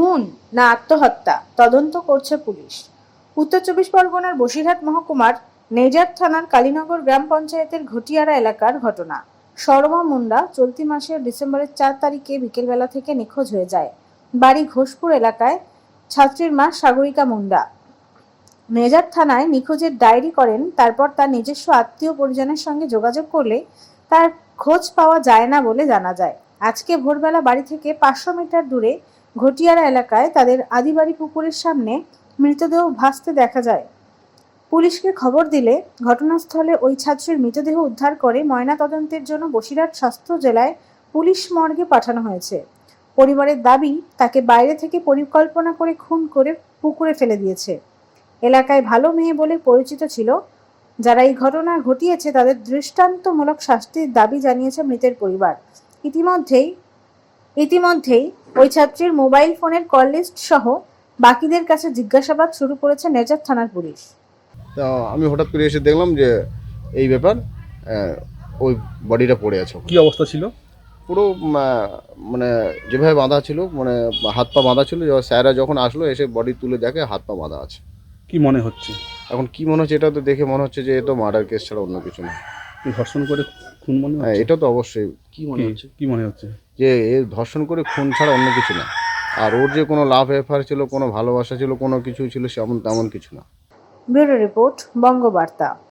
খুন না আত্মহত্যা? তদন্ত করছে পুলিশ। উত্তর চব্বিশ পরগনার বসিরহাট মহকুমার নেজার থানার কালীনগর গ্রাম পঞ্চায়েতের ঘটিয়ারা এলাকার ঘটনা। সরমা মুন্ডা চলতি মাসের ডিসেম্বরের চার তারিখে বিকেলবেলা থেকে নিখোঁজ হয়ে যায়। বাড়ি ঘোষপুর এলাকায় ছাত্রীর মা সাগরিকা মুন্ডা। নেজার থানায় নিখোঁজের ডায়েরি করেন, তারপর তার নিজস্ব আত্মীয় পরিজনের সঙ্গে যোগাযোগ করলে তার খোঁজ পাওয়া যায় না বলে জানা যায়। আজকে ভোরবেলা বাড়ি থেকে পাঁচশো মিটার দূরে ঘটিয়ারা এলাকায় তাদের আদিবাড়ি পুকুরের সামনে মৃতদেহ ভাসতে দেখা যায়। পুলিশকে খবর দিলে ঘটনাস্থলে ওই ছাত্রীর মৃতদেহ উদ্ধার করে ময়নাতদন্তের জন্য বসিরহাট স্বাস্থ্য জেলায় পুলিশ মর্গে পাঠানো হয়েছে। পরিবারের দাবি, তাকে বাইরে থেকে পরিকল্পনা করে খুন করে পুকুরে ফেলে দিয়েছে। এলাকায় ভালো মেয়ে বলে পরিচিত ছিল। যারা এই ঘটনা ঘটিয়েছে তাদের দৃষ্টান্তমূলক শাস্তির দাবি জানিয়েছে মৃতের পরিবার। ইতিমধ্যেই ইতিমধ্যেই ওই ছাত্রীর মোবাইল ফোনের কল লিস্ট সহ বাকিদের কাছে জিজ্ঞাসাবাদ শুরু করেছে নেজার থানার পুলিশ। তা আমি হঠাৎ করে এসে দেখলাম যে এই ব্যাপার আহ, ওই বডিটা পড়ে আছে ওখানে। কি অবস্থা ছিল? পুরো উম, আহ, মানে যেভাবে বাঁধা ছিল মানে হাত পা বাঁধা ছিল যখন স্যাররা যখন আসলো এসে বডি তুলে দেখে হাত পা বাঁধা আছে। কি মনে হচ্ছে? এখন কি মনে হচ্ছে এটা তো দেখে মনে হচ্ছে যে এ তো মার্ডার কেস ছাড়া অন্য কিছু না। কি ধর্ষণ করে খুন মনে হ্যাঁ হচ্ছে? এটা তো অবশ্যই। কি মনে কি- হচ্ছে কি মনে হচ্ছে? যে এ ধর্ষণ করে খুন ছাড়া অন্য কিছু না। আর ওর যে কোনো লাভ এফার ছিল, কোনো ভালোবাসা ছিল, কোনো কিছু ছিল সেমন তেমন কিছু না। Bureau report, Bangabarta.